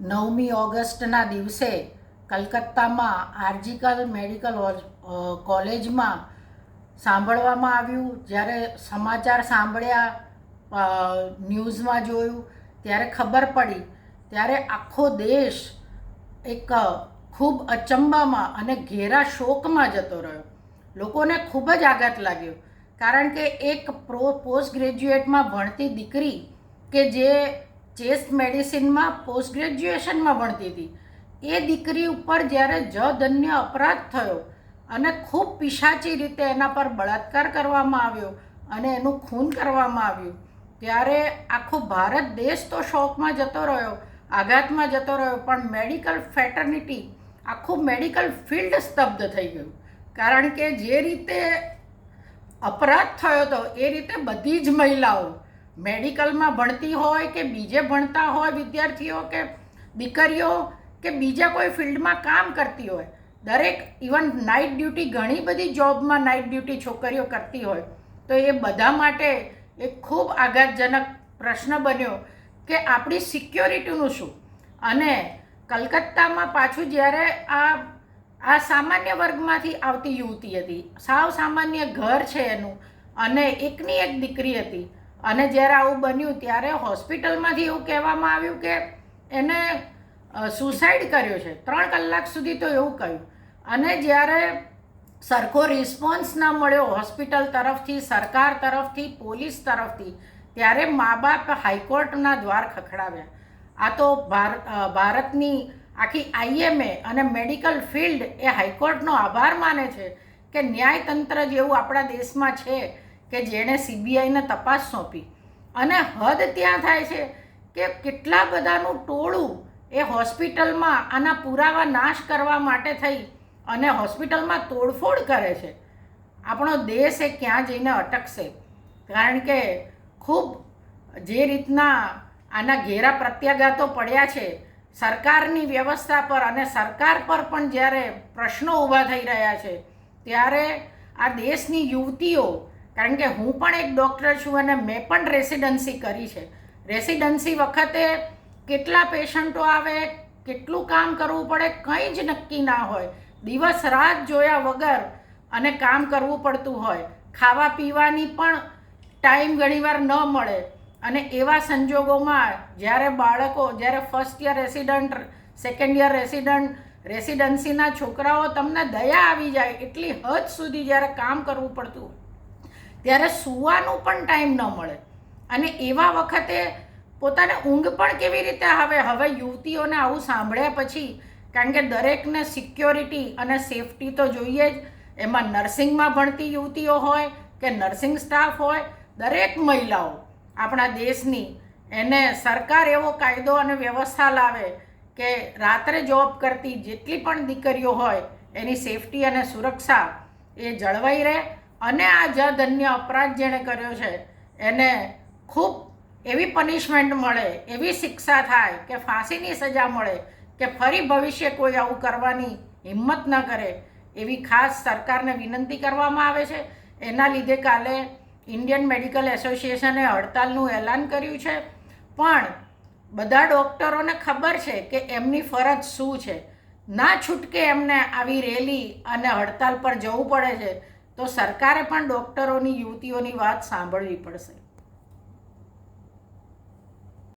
નવમી ઓગસ્ટના દિવસે કલકત્તામાં આર્જિકલ મેડિકલ કોલેજમાં સાંભળવામાં આવ્યું. જ્યારે સમાચાર સાંભળ્યા ન્યૂઝમાં જોયું, ત્યારે ખબર પડી, ત્યારે આખો દેશ એક ખૂબ અચંબામાં અને ઘેરા શોકમાં જતો રહ્યો. લોકોને ખૂબ જ આઘાત લાગ્યો. કારણ કે એક પ્રો, પોસ્ટ ગ્રેજ્યુએટમાં ભણતી દીકરી કે જે ચેસ્ટ મેડિસિનમાં પોસ્ટ ગ્રેજ્યુએશનમાં ભણતી હતી. એ દીકરી ઉપર જ્યારે જધન્ય અપરાધ થયો અને ખૂબ પિશાચી રીતે એના પર બળાત્કાર કરવામાં આવ્યો અને એનું ખૂન કરવામાં આવ્યું, ત્યારે આખો ભારત દેશ તો શોકમાં જતો રહ્યો, આઘાતમાં જતો રહ્યો, પણ મેડિકલ ફેટર્નિટી આખું મેડિકલ ફિલ્ડ સ્તબ્ધ થઈ ગયું. કારણ કે જે રીતે અપરાધ થયો હતો એ રીતે બધી જ મહિલાઓ મેડિકલમાં ભણતી હોય કે બીજે ભણતા હોય વિદ્યાર્થીઓ કે દીકરીઓ કે બીજા કોઈ ફિલ્ડમાં કામ કરતી હોય, દરેક ઇવન નાઇટ ડ્યુટી ઘણી બધી જોબમાં નાઇટ ડ્યુટી છોકરીઓ કરતી હોય, તો એ બધા માટે એક ખૂબ આઘાતજનક પ્રશ્ન બન્યો કે આપણી સિક્યોરિટીનું શું? અને કલકત્તામાં પાછું જ્યારે આ આ સામાન્ય વર્ગમાંથી આવતી યુવતી હતી, સાવ સામાન્ય ઘર છે એનું, અને એકની એક દીકરી હતી અને જ્યારે આવું બન્યું ત્યારે હોસ્પિટલમાંથી એવું કહેવામાં આવ્યું કે એને સુસાઇડ કર્યો છે. ત્રણ કલાક સુધી તો એવું કહ્યું. અને જ્યારે સરખો રિસ્પોન્સ ના મળ્યો હોસ્પિટલ તરફથી, સરકાર તરફથી, પોલીસ તરફથી, ત્યારે મા બાપ હાઈકોર્ટના દ્વાર ખખડાવ્યા. આ તો ભાર ભારતની આખી આઈએમએ અને મેડિકલ ફિલ્ડ એ હાઈકોર્ટનો આભાર માને છે કે ન્યાયતંત્ર જેવું આપણા દેશમાં છે કે જેણે સીબીઆઈને તપાસ સોંપી. અને હદ ત્યાં થાય છે કે કેટલા બધાનું ટોળું એ હોસ્પિટલમાં આના પુરાવા નાશ કરવા માટે થઈ અને હોસ્પિટલમાં તોડફોડ કરે છે. આપણો દેશ એ ક્યાં જઈને અટકશે? કારણ કે ખૂબ જે રીતના આના ઘેરા પ્રત્યાઘાતો પડ્યા છે, સરકારની વ્યવસ્થા પર અને સરકાર પર પણ જ્યારે પ્રશ્નો ઊભા થઈ રહ્યા છે, ત્યારે આ દેશની યુવતીઓ કારણ કે હું પણ એક ડૉક્ટર છું અને મેં પણ રેસિડન્સી કરી છે. રેસિડન્સી વખતે કેટલા પેશન્ટો આવે, કેટલું કામ કરવું પડે કંઈ જ નક્કી ના હોય. દિવસ રાત જોયા વગર અને કામ કરવું પડતું હોય. ખાવા પીવાની પણ ટાઈમ ઘણીવાર ન મળે. અને એવા સંજોગોમાં જ્યારે બાળકો, જ્યારે first year resident second year resident રેસિડન્સીના છોકરાઓ તમને દયા આવી જાય, એટલી હદ સુધી જ્યારે કામ કરવું પડતું ત્યારે સૂવાનું પણ ટાઈમ ન મળે. અને એવા વખતે પોતાને ઊંઘ પણ કેવી રીતે આવે? હવે યુવતીઓને આવું સાંભળ્યા પછી, કારણ કે દરેકને સિક્યોરિટી અને સેફટી તો જોઈએ જ. એમાં નર્સિંગમાં ભણતી યુવતીઓ હોય કે નર્સિંગ સ્ટાફ હોય, દરેક મહિલાઓ આપણા દેશની, એને સરકાર એવો કાયદો અને વ્યવસ્થા લાવે કે રાત્રે જોબ કરતી જેટલી પણ દીકરીઓ હોય, એની સેફટી અને સુરક્ષા એ જળવાઈ રહે. અને આ જધન્ય અપરાધ જેણે કર્યો છે, એને ખૂબ એવી પનિશમેન્ટ મળે, એવી શિક્ષા થાય કે ફાંસીની સજા મળે કે ફરી ભવિષ્ય કોઈ આવું કરવાની હિંમત ન કરે, એવી ખાસ સરકારને વિનંતી કરવામાં આવે છે. એના લીધે કાલે ઇન્ડિયન મેડિકલ એસોસિએશને હડતાલનું એલાન કર્યું છે. પણ બધા ડૉક્ટરોને ખબર છે કે એમની ફરજ શું છે. ના છૂટકે એમને આવી રેલી અને હડતાલ પર જવું પડે છે. તો સરકારે પણ ડૉક્ટરોની યુવતીઓની વાત સાંભળવી પડશે.